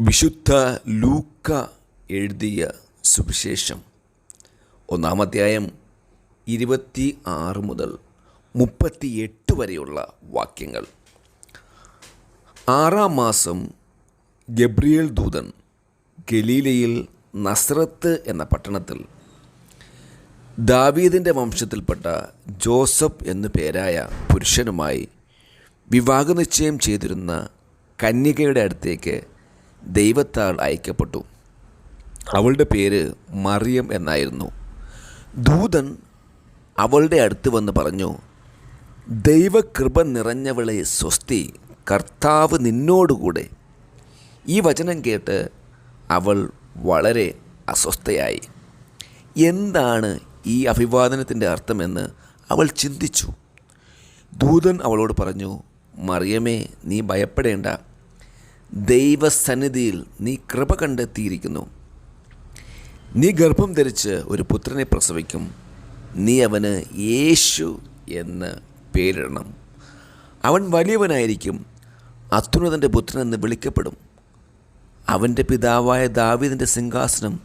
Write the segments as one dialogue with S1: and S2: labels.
S1: വിശുദ്ധ ലൂക്ക എഴുതിയ സുവിശേഷം. ഒന്നാം അധ്യായം ഇരുപത്തി ആറ് മുതൽ മുപ്പത്തിയെട്ട് വരെയുള്ള വാക്യങ്ങൾ. ആറാം മാസം ഗബ്രിയേൽ ദൂതൻ ഗലീലയിൽ നസ്രത്ത് എന്ന പട്ടണത്തിൽ ദാവീദിന്റെ വംശത്തിൽപ്പെട്ട ജോസഫ് എന്നു പേരായ പുരുഷനുമായി വിവാഹനിശ്ചയം ചെയ്തിരുന്ന കന്യകയുടെ അടുത്തേക്ക് ദൈവത്താൽ അയക്കപ്പെട്ടു. അവളുടെ പേര് മറിയം എന്നായിരുന്നു. ദൂതൻ അവളുടെ അടുത്ത് വന്ന് പറഞ്ഞു ദൈവകൃപ നിറഞ്ഞവളെ സ്വസ്തി കർത്താവ് നിന്നോടുകൂടെ. ഈ വചനം കേട്ട് അവൾ വളരെ അസ്വസ്ഥയായി. എന്താണ് ഈ അഭിവാദനത്തിന്റെ അർത്ഥമെന്ന് അവൾ ചിന്തിച്ചു. ദൂതൻ അവളോട് പറഞ്ഞു മറിയമേ നീ ഭയപ്പെടേണ്ട. ദൈവസന്നിധിയിൽ നീ കൃപ കണ്ടെത്തിയിരിക്കുന്നു. നീ ഗർഭം ധരിച്ച് ഒരു പുത്രനെ പ്രസവിക്കും. നീ അവന് യേശു എന്ന് പേരിടണം. അവൻ വലിയവനായിരിക്കും. അത്യുന്നതന്റെ പുത്രനെന്ന് വിളിക്കപ്പെടും. അവന്റെ പിതാവായ ദാവീദിന്റെ സിംഹാസനം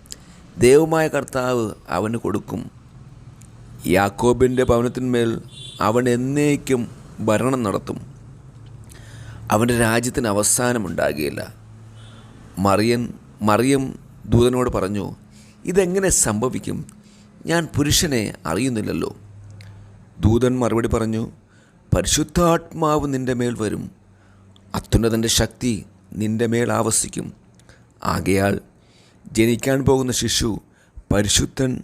S1: ദൈവമായ കർത്താവ് അവന് കൊടുക്കും. യാക്കോബിന്റെ ഭവനത്തിന്മേൽ അവൻ എന്നേക്കും ഭരണം നടത്തും. അവന്റെ രാജ്യത്തിന് അവസാനമുണ്ടാകുകയില്ല മറിയൻ മറിയം ദൂതനോട് പറഞ്ഞു ഇതെങ്ങനെ സംഭവിക്കും? ഞാൻ പുരുഷനെ അറിയുന്നില്ലല്ലോ. ദൂതൻ മറുപടി പറഞ്ഞു പരിശുദ്ധാത്മാവ് നിന്റെ മേൽ വരും. അത്യുന്നതന്റെ ശക്തി നിന്റെ മേൽ ആവസിക്കും. ആകയാൽ ജനിക്കാൻ പോകുന്ന ശിശു പരിശുദ്ധൻ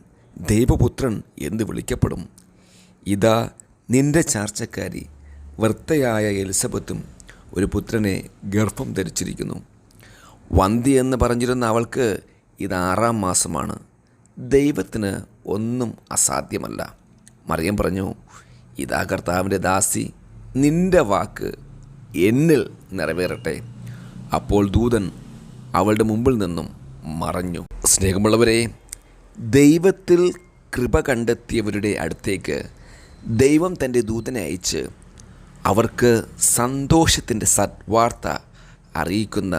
S1: ദൈവപുത്രൻ എന്ന് വിളിക്കപ്പെടും. ഇതാ നിന്റെ ചാർച്ചക്കാരി വൃത്തയായ എലിസബത്തും ഒരു പുത്രനെ ഗർഭം ധരിച്ചിരിക്കുന്നു. വന്തി എന്ന് പറഞ്ഞിരുന്ന അവൾക്ക് ഇത് ആറാം മാസമാണ്. ദൈവത്തിന് ഒന്നും അസാധ്യമല്ല. മറിയം പറഞ്ഞു ഇതാ കർത്താവിന്റെ ദാസി നിന്റെ വാക്ക് എന്നിൽ നിറവേറട്ടെ. അപ്പോൾ ദൂതൻ അവളുടെ മുമ്പിൽ നിന്നും മറഞ്ഞു. സ്നേഹമുള്ളവരെ ദൈവത്തിൽ കൃപ കണ്ടെത്തിയവരുടെ അടുത്തേക്ക് ദൈവം തന്റെ ദൂതനെ അയച്ച് അവർക്ക് സന്തോഷത്തിന്റെ സദ്വാർത്ത അറിയിക്കുന്ന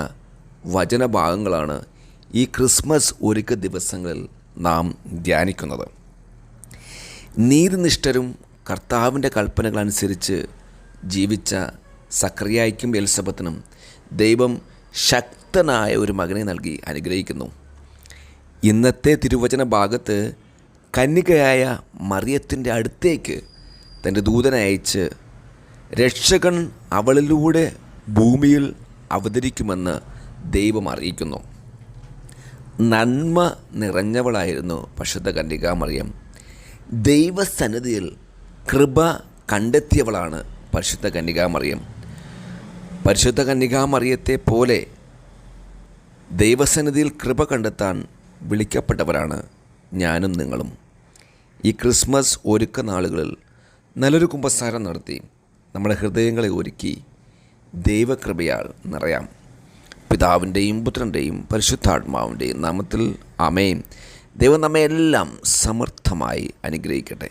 S1: വചനഭാഗങ്ങളാണ് ഈ ക്രിസ്മസ് ഒരുക്ക ദിവസങ്ങളിൽ നാം ധ്യാനിക്കുന്നത്. നീതിനിഷ്ഠരും കർത്താവിന്റെ കൽപ്പനകളനുസരിച്ച് ജീവിച്ച സക്രിയായിക്കും എൽസബത്തിനും ദൈവം ശക്തനായ ഒരു മകനെ നൽകി അനുഗ്രഹിക്കുന്നു. ഇന്നത്തെ തിരുവചന ഭാഗത്ത് കന്യകയായ മറിയത്തിന്റെ അടുത്തേക്ക് തന്റെ ദൂതനെ അയച്ച് രക്ഷകൻ അവളിലൂടെ ഭൂമിയിൽ അവതരിക്കുമെന്ന് ദൈവം അറിയിക്കുന്നു. നന്മ നിറഞ്ഞവളായിരുന്നു പശുദ്ധ കന്യകാമറിയം ദൈവസന്നിധിയിൽ കൃപ കണ്ടെത്തിയവളാണ് പരിശുദ്ധ കന്യകാമറിയം പരിശുദ്ധ കന്യകാമറിയത്തെ പോലെ ദൈവസന്നിധിയിൽ കൃപ കണ്ടെത്താൻ വിളിക്കപ്പെട്ടവരാണ് ഞാനും നിങ്ങളും. ഈ ക്രിസ്മസ് ഒരുക്ക നാളുകളിൽ നല്ലൊരു കുമ്പസാരം നടത്തി. നമ്മുടെ ഹൃദയങ്ങളെ ഒരുക്കി ദൈവകൃപയാൽ നിറയാം. പിതാവിന്റെയും പുത്രന്റെയും പരിശുദ്ധാത്മാവിന്റെയും നാമത്തിൽ അമേൻ ദൈവം നമ്മെ എല്ലാം സമർത്ഥമായി അനുഗ്രഹിക്കട്ടെ.